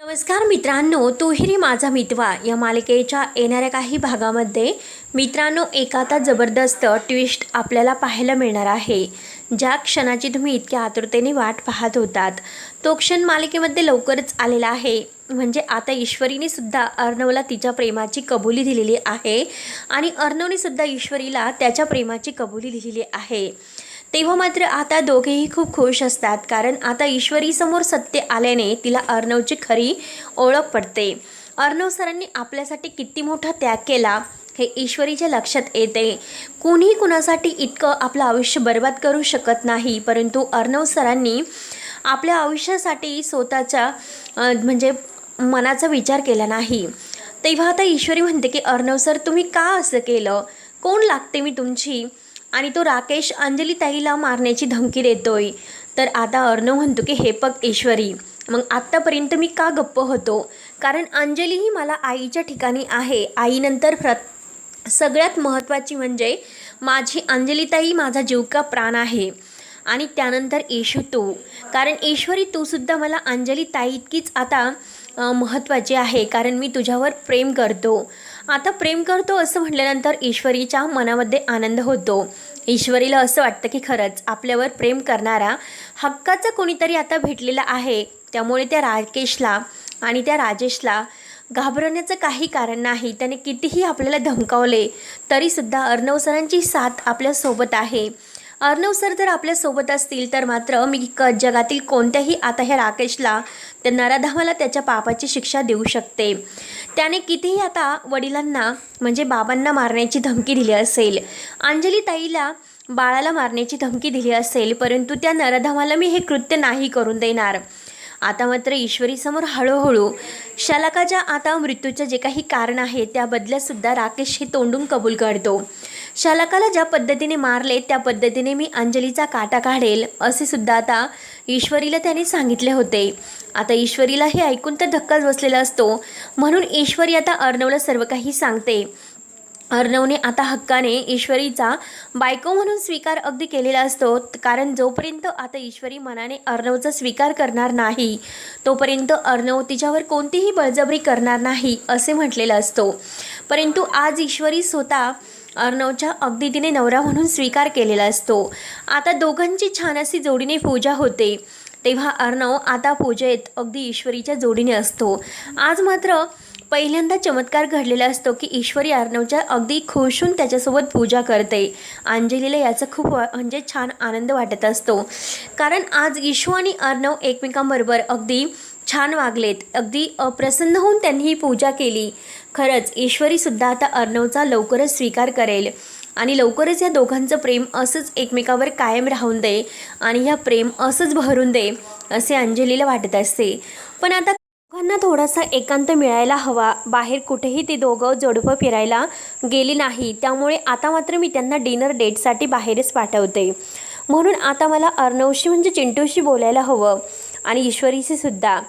नमस्कार मित्रांनो तुहिरी माझा मितवा. या मालिकेच्या येणाऱ्या काही भागामध्ये मित्रांनो एक आता जबरदस्त ट्विस्ट आपल्याला पाहायला मिळणार आहे. ज्या क्षणाची तुम्ही इतक्या आतुरतेने वाट पाहत होतात. तो क्षण मालिकेमध्ये लवकरच आलेला आहे. म्हणजे आता ईश्वरीने सुद्धा अर्णवला तिच्या प्रेमाची कबुली दिलेली आहे आणि अर्णवने सुद्धा ईश्वरीला त्याच्या प्रेमाची कबुली दिलेली आहे. तेव्हा मात्र आता दोघेही खूप खुश असतात कारण आता ईश्वरीसमोर सत्य आल्याने तिला अर्णवची खरी ओळख पडते. अर्णव सरांनी आपल्यासाठी किती मोठा त्याग केला हे ईश्वरीच्या लक्षात येते. कुणीही कुणासाठी इतकं आपलं आयुष्य बर्बाद करू शकत नाही परंतु अर्णव सरांनी आपल्या आयुष्यासाठी स्वतःच्या म्हणजे मनाचा विचार केला नाही. तेव्हा आता ईश्वरी म्हणते की अर्णव सर तुम्ही का असं केलं? कोण लागते मी तुमची? आणि तो राकेश अंजली ताईला मारण्याची धमकी देतोय. तर आता अर्णव म्हणतो की हे पग ईश्वरी मग आत्तापर्यंत मी का गप्प होतो? कारण अंजली ही मला आईच्या ठिकाणी आहे. आईनंतर प्रत सगळ्यात महत्त्वाची म्हणजे माझी अंजलीताई माझा जीव का प्राण आहे? आणि त्यानंतर येशू तू. कारण ईश्वरी तूसुद्धा मला अंजली ताई इतकीच आता महत्त्वाची आहे. कारण मी तुझ्यावर प्रेम करतो. आता प्रेम करतो असं म्हटल्यानंतर ईश्वरीच्या मनामध्ये आनंद होतो. ईश्वरीला असं वाटतं की खरंच आपल्यावर प्रेम करणारा हक्काचा कोणीतरी आता भेटलेला आहे. त्यामुळे त्या राकेशला आणि त्या राजेशला घाबरण्याचं काही कारण नाही. त्याने कितीही आपल्याला धमकावले तरीसुद्धा अर्णव सरांची साथ आपल्यासोबत आहे. अर्णव सर जर आपल्यासोबत असतील तर मात्र मी क जगातील कोणत्याही आता ह्या राकेशला त्या नराधामाला त्याच्या पापाची शिक्षा देऊ शकते. त्याने कितीही आता वडिलांना म्हणजे बाबांना मारण्याची धमकी दिली असेल अंजली ताईला बाळाला मारण्याची धमकी दिली असेल परंतु त्या नराधामाला मी हे कृत्य नाही करून देणार. आता मात्र ईश्वरीसमोर हळूहळू शलाकाच्या आता मृत्यूचे जे काही कारण आहे त्याबदल्यातसुद्धा राकेश हे तोंडून कबूल करतो. शलाकाला ज्या पद्धतीने मारले त्या पद्धतीने मी अंजलीचा काटा काढेल असे सुद्धा आता ईश्वरीला त्याने सांगितले होते. आता ईश्वरीला हे ऐकून तर धक्काच बसलेला असतो. म्हणून ईश्वरी आता अर्णवला सर्व काही सांगते. अर्णवने आता हक्काने ईश्वरीचा बायको म्हणून स्वीकार अगदी केलेला असतो. कारण जोपर्यंत आता ईश्वरी मनाने अर्णवचा स्वीकार करणार नाही तोपर्यंत अर्णव तिच्यावर कोणतीही बळजबरी करणार नाही असे म्हटलेलं असतो. परंतु आज ईश्वरी स्वतः अर्णवच्या अगदी तिने नवरा म्हणून स्वीकार केलेला असतो. आता दोघांची छान अशी जोडीने पूजा होते. तेव्हा अर्णव आता पूजेत अगदी ईश्वरीच्या जोडीने असतो. आज मात्र पहिल्यांदा चमत्कार घडलेला असतो की ईश्वरी अर्णवच्या अगदी खुशून होऊन त्याच्यासोबत पूजा करते. अंजलीला याचा खूप वा- म्हणजे छान आनंद वाटत असतो. कारण आज ईश्व आणि अर्णव एकमेकांबरोबर अगदी छान वागलेत. अगदी प्रसन्न होऊन त्यांनी ही पूजा केली. खरंच ईश्वरीसुद्धा आता अर्णवचा लवकरच स्वीकार करेल. आणि लवकरच या दोघांचं प्रेम असंच एकमेकावर कायम राहून दे आणि ह्या प्रेम असंच भरून दे असे अंजलीला वाटत असते. पण आता दोघांना थोडासा एकांत मिळायला हवा. बाहेर कुठेही ते दोघं जोडपं फिरायला गेली नाही. त्यामुळे आता मात्र मी त्यांना डिनर डेटसाठी बाहेरच पाठवते. म्हणून आता मला अर्णवशी म्हणजे चिंटूशी बोलायला हवं. आणि ईश्वरीशी सुद्धा.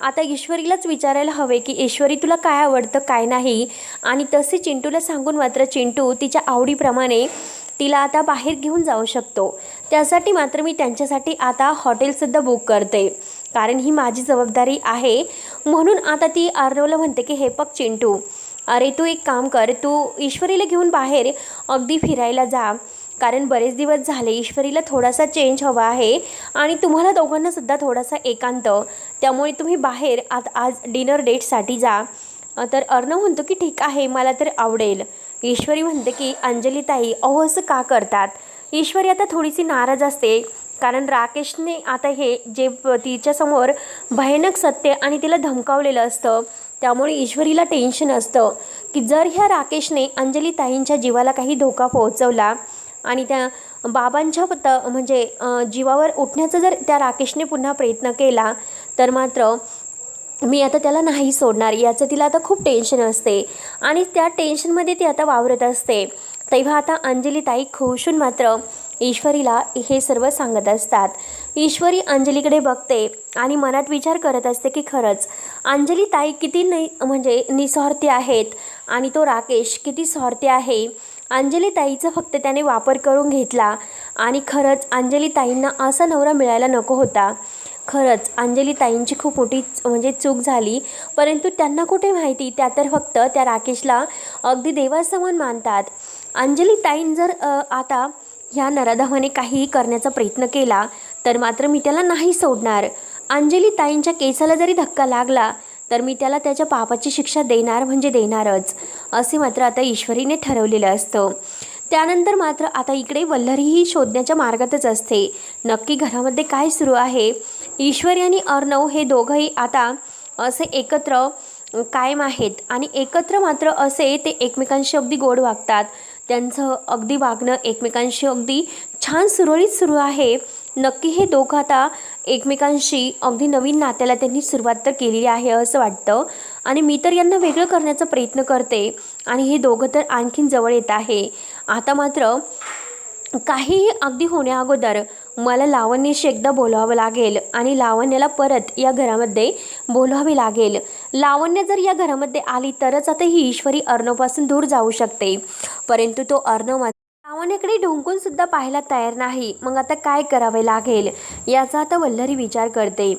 आता ईश्वरीलाच विचारायला हवे की ईश्वरी तुला काय आवडतं काय नाही? आणि तसे चिंटूला सांगून मात्र चिंटू तिच्या आवडीप्रमाणे तिला आता बाहेर घेऊन जाऊ शकतो. त्यासाठी मात्र मी त्यांच्यासाठी आता हॉटेलसुद्धा बुक करते. कारण ही माझी जबाबदारी आहे. म्हणून आता ती आर्नवला म्हणते की हे पग चिंटू अरे तू एक काम कर तू ईश्वरीला घेऊन बाहेर अगदी फिरायला जा. कारण बरेच दिवस झाले ईश्वरीला थोडासा चेंज हवा आहे आणि तुम्हाला दोघांना सुद्धा थोडासा एकांत. त्यामुळे तुम्ही बाहेर आज आज डिनर डेटसाठी जा. तर अर्णव म्हणतो की ठीक आहे मला तर आवडेल. ईश्वरी म्हणते की अंजलीताई अहो असं का करतात? ईश्वरी आता थोडीशी नाराज असते. कारण राकेशने आता हे जे तिच्यासमोर भयानक सत्य आणि तिला धमकावलेलं असतं त्यामुळे ईश्वरीला टेन्शन असतं की जर ह्या राकेशने अंजलीताईंच्या जीवाला काही धोका पोहोचवला आणि त्या बाबांच्या पत म्हणजे जीवावर उठण्याचा जर त्या राकेशने पुन्हा प्रयत्न केला तर मात्र मी आता त्याला नाही सोडणार. याचं तिला आता खूप टेन्शन असते आणि त्या टेन्शनमध्ये ती आता वावरत असते. तेव्हा आता अंजली ताई खुशून मात्र ईश्वरीला हे सर्व सांगत असतात. ईश्वरी अंजलीकडे बघते आणि मनात विचार करत असते की खरंच अंजली ताई किती नै म्हणजे निस्वार्थी आहेत आणि तो राकेश किती स्वार्थी आहे. अंजली ताईचा फक्त त्याने वापर करून घेतला आणि खरंच अंजली ताईंना असा नवरा मिळायला नको होता. खरंच अंजली ताईंची खूप मोठी च- म्हणजे चूक झाली. परंतु त्यांना कुठे माहिती? त्या तर फक्त त्या राकेशला अगदी देवासमान मानतात. अंजली ताईं जर आता ह्या नराधावाने काहीही करण्याचा प्रयत्न केला तर मात्र मी त्याला नाही सोडणार. अंजली ताईंच्या केसाला जरी धक्का लागला तर मी त्याला त्याच्या पापाची शिक्षा देणार म्हणजे देणारच असे मात्र आता ईश्वरीने ठरवलेलं असतं. त्यानंतर मात्र आता इकडे वल्लरीही शोधण्याच्या मार्गातच असते. नक्की घरामध्ये काय सुरू आहे? ईश्वरी आणि अर्णव हे दोघंही आता असे एकत्र कायम आहेत आणि एकत्र मात्र असे ते एकमेकांशी अगदी गोड वागतात. त्यांचं अगदी वागणं एकमेकांशी अगदी छान सुरळीत सुरू आहे. नक्की हे दोघं आता एकमेकांशी अगदी नवीन नात्याला त्यांनी सुरुवात तर केलेली आहे असं वाटतं. आणि मी तर यांना वेगळं करण्याचा प्रयत्न करते आणि हे दोघं तर आणखीन जवळ येत आहे. आता मात्र काहीही अगदी होण्या अगोदर मला लावण्याशी एकदा बोलवावं लागेल आणि लावण्याला परत या घरामध्ये बोलवावे लागेल. लावण्य जर या घरामध्ये आली तरच आता ही ईश्वरी अर्णवपासून दूर जाऊ शकते. परंतु तो अर्णव लावण्याकडे ढोंकून सुद्धा पाहायला तयार नाही. मग आता काय करावे लागेल? याचा आता वल्लरी विचार करते.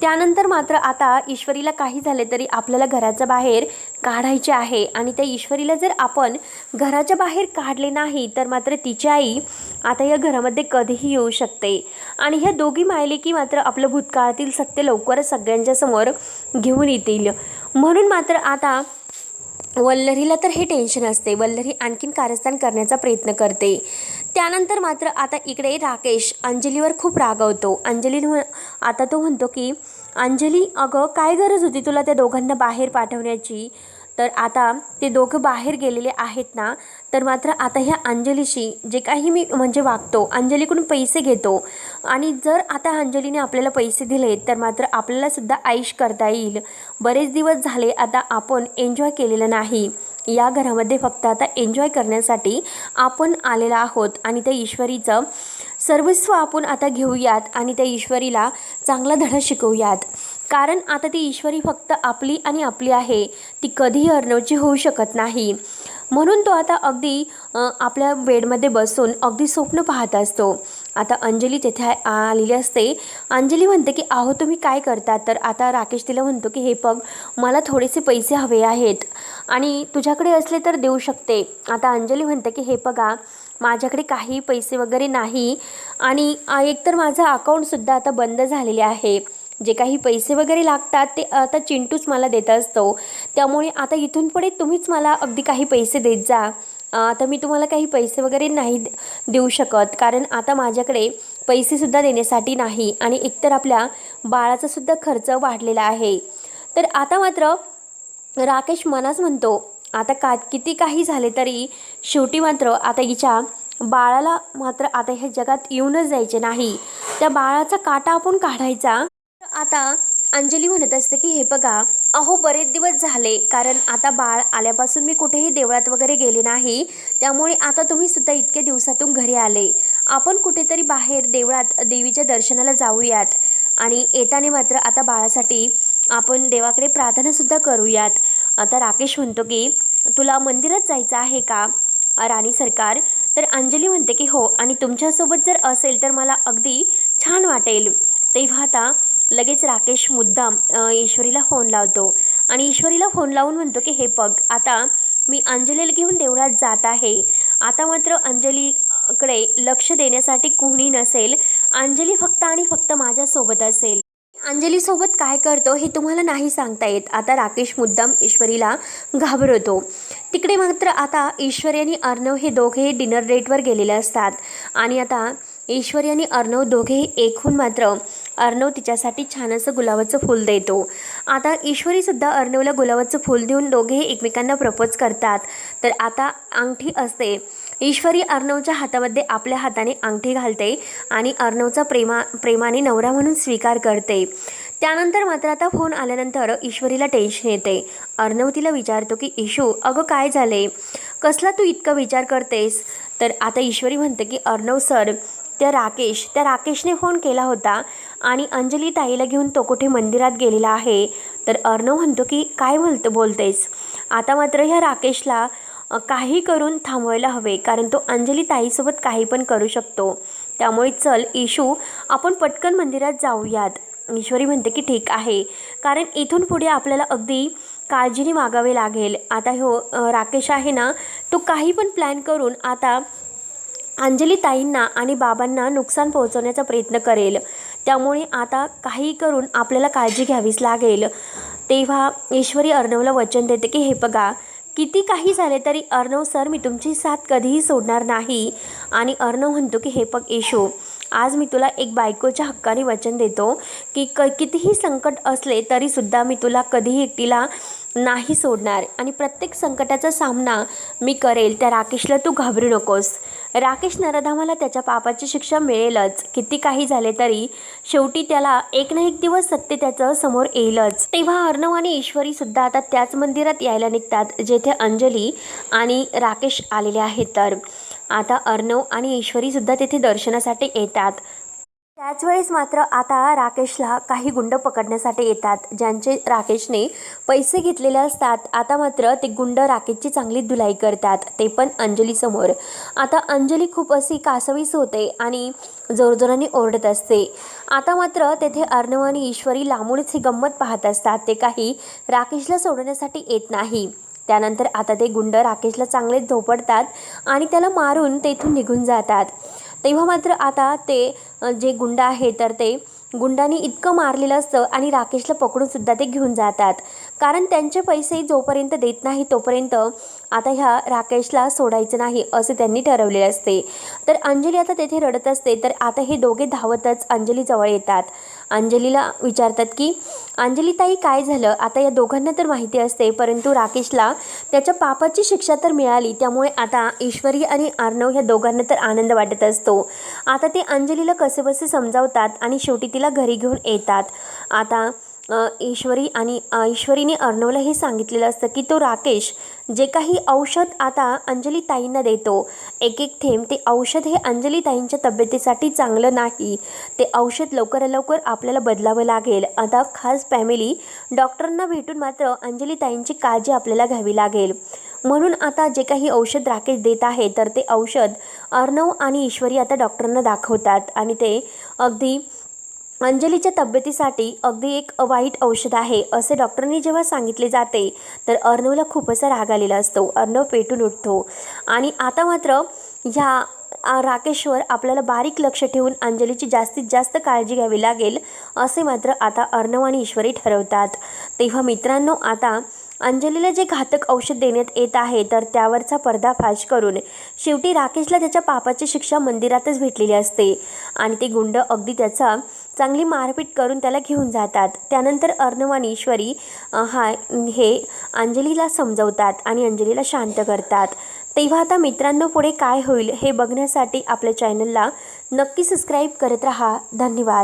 त्यानंतर मात्र आता ईश्वरीला काही झाले तरी आपल्याला घराच्या बाहेर काढायचे आहे आणि त्या ईश्वरीला जर आपण घराच्या बाहेर काढले नाही तर मात्र तिची आई आता या घरामध्ये कधीही येऊ शकते. आणि ह्या दोघी मायलेकी मात्र आपलं भूतकाळातील सत्य लवकरच सगळ्यांच्या समोर घेऊन येतील. म्हणून मात्र आता वल्लरीला तर हे टेन्शन असते. वल्लरी आणखीन कारस्थान करण्याचा प्रयत्न करते. त्यानंतर मात्र आता इकडे राकेश अंजलीवर खूप रागवतो अंजली आता तो म्हणतो की अंजली अगं काय गरज होती तुला त्या दोघांना बाहेर पाठवण्याची? तर आता ते दोघं बाहेर गेलेले आहेत ना तर मात्र आता ह्या अंजलीशी जे काही मी म्हणजे वागतो अंजलीकडून पैसे घेतो आणि जर आता अंजलीने आपल्याला पैसे दिले तर मात्र आपल्यालासुद्धा आईश करता येईल. बरेच दिवस झाले आता आपण एन्जॉय केलेलं नाही. या घरामध्ये फक्त आता एन्जॉय करण्यासाठी आपण आलेलो आहोत आणि त्या ईश्वरीचं सर्वस्व आपण आता घेऊयात आणि त्या ईश्वरीला चांगला धडा शिकवूयात. कारण आता ती ईश्वरी फक्त आपली आणि आपली आहे. ती कधीही अर्णवची होऊ शकत नाही. म्हणून तो आता अगदी आपल्या बेडमध्ये बसून अगदी स्वप्न पाहत असतो. आता अंजली तेथे आ- आलेली असते. अंजली म्हणते की आहो तुम्ही काय करता तर आता राकेश तिला म्हणतो की हे पग मला थोडेसे पैसे हवे आहेत आणि तुझ्याकडे असले तर देऊ शकते. आता अंजली म्हणते की हे बघा माझ्याकडे काही पैसे वगैरे नाही आणि एकतर माझं अकाउंटसुद्धा आता बंद झालेले आहे. जे काही पैसे वगैरे लागतात ते आता चिंटूच मला देत असतो. त्यामुळे आता इथून पुढे तुम्हीच मला अगदी काही पैसे देत जा. आता मी तुम्हाला काही पैसे वगैरे नाही देऊ शकत कारण आता माझ्याकडे पैसेसुद्धा देण्यासाठी नाही आणि एकतर आपल्या बाळाचासुद्धा खर्च वाढलेला आहे. तर आता मात्र राकेश मनाच म्हणतो आता का किती काही झाले तरी शेवटी मात्र आता हिच्या बाळाला मात्र आता ह्या जगात येऊनच जायचे नाही. त्या बाळाचा काटा आपण काढायचा. आता अंजली म्हणत असते की हे बघा अहो बरेच दिवस झाले कारण आता बाळ आल्यापासून मी कुठेही देवळात वगैरे गेले नाही त्यामुळे आता तुम्ही सुद्धा इतके दिवसातून घरी आले. आपण कुठेतरी बाहेर देवळात देवीच्या दर्शनाला जाऊयात. आणि येताने मात्र आता बाळासाठी आपण देवाकडे प्रार्थनासुद्धा करूयात. आता राकेश म्हणतो की तुला मंदिरात जायचं आहे का राणी सरकार? तर अंजली म्हणते की हो आणि तुमच्यासोबत जर असेल तर मला अगदी छान वाटेल. तेव्हा आता लगेच राकेश मुद्दाम ईश्वरीला फोन लावतो. आणि ईश्वरीला फोन लावून म्हणतो की हे पग आता मी अंजलीला घेऊन देवळात जात आहे. आता मात्र अंजलीकडे लक्ष देण्यासाठी कोणी नसेल. अंजली फक्त आणि फक्त माझ्यासोबत असेल. अंजलीसोबत काय करतो हे तुम्हाला नाही सांगता येत. आता राकेश मुद्दाम ईश्वरीला घाबरवतो. तिकडे मात्र आता ईश्वरी आणि अर्णव हे दोघे डिनर डेटवर गेलेले असतात. आणि आता ईश्वरी आणि अर्णव दोघे एकहून मात्र अर्णव तिच्यासाठी छान असं गुलाबाचं फूल देतो. आता ईश्वरीसुद्धा अर्णवला गुलाबाचं फूल देऊन दोघेही एकमेकांना प्रपोज करतात. तर आता अंगठी असते. ईश्वरी अर्णवच्या हातामध्ये आपल्या हाताने अंगठी घालते आणि अर्णवचा प्रेमा प्रेमाने नवरा म्हणून स्वीकार करते. त्यानंतर मात्र आता फोन आल्यानंतर ईश्वरीला टेन्शन येते. अर्णव तिला विचारतो की इशू अगं काय झाले कसला तू इतका विचार करतेस? तर आता ईश्वरी म्हणते की अर्णव सर त्या राकेश त्या राकेशने फोन केला होता. आणि अंजली ताईला घेऊन तो कुठे मंदिरात गेलेला आहे? तर अर्णव म्हणतो की काय बोलतं बोलतेस? आता मात्र ह्या राकेशला काही करून थांबवायला हवे कारण तो अंजली ताईसोबत काही पण करू शकतो. त्यामुळे चल इशू आपण पटकन मंदिरात जाऊयात. ईश्वरी म्हणते की ठीक आहे. कारण इथून पुढे आपल्याला अगदी काळजीने मागावे लागेल. आता हो राकेश आहे ना तो काही पण प्लॅन करून आता अंजली ताईंना आणि बाबांना नुकसान पोहोचवण्याचा प्रयत्न करेल. त्यामुळे आता काही करून आपल्याला काळजी घ्यावीच लागेल. तेव्हा ईश्वरी अर्णवला वचन देते की हे बघा किती काही झाले तरी अर्णव सर मी तुमची साथ कधीही सोडणार नाही. आणि अर्णव म्हणतो की हे पग येशू आज मी तुला एक बायकोच्या हक्काने वचन देतो की क कितीही संकट असले तरीसुद्धा मी तुला कधीही एकटीला नाही सोडणार. आणि प्रत्येक संकटाचा सामना मी करेल. त्या राकेशला तू घाबरू नकोस. राकेश नरधामाला त्याच्या पापाची शिक्षा मिळेलच. किती काही झाले तरी शेवटी त्याला एक ना एक दिवस सत्य त्याचं समोर येईलच. तेव्हा अर्णव आणि ईश्वरी सुद्धा आता त्याच मंदिरात यायला निघतात जेथे अंजली आणि राकेश आलेले आहेत. तर आता अर्णव आणि ईश्वरी सुद्धा तेथे दर्शनासाठी येतात. त्याच वेळेस मात्र आता राकेशला काही गुंड पकडण्यासाठी येतात ज्यांचे राकेशने पैसे घेतलेले असतात. आता मात्र ते गुंड राकेशची चांगली धुलाई करतात ते पण अंजलीसमोर. आता अंजली खूप अशी कासवीस होते आणि जोरजोराने ओरडत असते. आता मात्र तेथे अर्णव आणि ईश्वरी लांबूनच ही गंमत पाहत असतात. ते काही राकेशला सोडवण्यासाठी येत नाही. त्यानंतर आता ते गुंड राकेशला चांगलेच झोपडतात आणि त्याला मारून तेथून निघून जातात. तेव्हा मात्र आता ते जे गुंड आहे तर ते गुंडांनी इतकं मारलेलं असतं आणि राकेशला पकडूनसुद्धा ते घेऊन जातात. कारण त्यांचे पैसे जोपर्यंत देत नाही तोपर्यंत आता ह्या राकेशला सोडायचं नाही असं त्यांनी ठरवलेले असते. तर अंजली आता तेथे रडत असते तर आता हे दोघे धावतच अंजलीजवळ येतात. अंजलीला विचारतात की अंजली ताई काय झालं? आता या दोघांना तर माहिती असते परंतु राकेशला त्याच्या पापाची शिक्षा तर मिळाली त्यामुळे आता ईश्वरी आणि अर्णव ह्या दोघांना तर आनंद वाटत असतो. आता ते अंजलीला कसेबसे समजावतात आणि शेवटी तिला घरी घेऊन येतात. आता ईश्वरी आणि ईश्वरीने अर्णवला हे सांगितलेलं असतं की तो राकेश जे काही औषध आता अंजली ताईंना देतो एक एक थेंब ते औषध हे अंजली ताईंच्या तब्येतीसाठी चांगलं नाही. ते औषध लवकरात लवकर आपल्याला बदलावं लागेल. आता खास फॅमिली डॉक्टरांना भेटून मात्र अंजली ताईंची काळजी आपल्याला घ्यावी लागेल. म्हणून आता जे काही औषध राकेश देत आहे तर ते औषध अर्णव आणि ईश्वरी आता डॉक्टरांना दाखवतात. आणि ते अगदी अंजलीच्या तब्येतीसाठी अगदी एक वाईट औषध आहे असे डॉक्टरांनी जेव्हा सांगितले जाते तर अर्णवला खूप असा राग आलेला असतो. अर्णव पेटून उठतो. आणि आता मात्र ह्या राकेशवर आपल्याला बारीक लक्ष ठेवून अंजलीची जास्तीत जास्त काळजी घ्यावी लागेल असे मात्र आता अर्णव आणि ईश्वरी ठरवतात. तेव्हा मित्रांनो आता अंजलीला जे घातक औषध देण्यात येत आहे तर त्यावरचा पर्दाफाश करून शेवटी राकेशला त्याच्या पापाची शिक्षा मंदिरातच भेटलेली असते. आणि ते गुंड अगदी त्याचा चांगली मारपीट करून त्याला घेऊन जातात. त्यानंतर अर्णव आणि ईश्वरी हा हे अंजलीला समजवतात आणि अंजलीला शांत करतात. तेव्हा आता मित्रांनो पुढे काय होईल हे बघण्यासाठी आपल्या चॅनलला नक्की सबस्क्राईब करत रहा. धन्यवाद.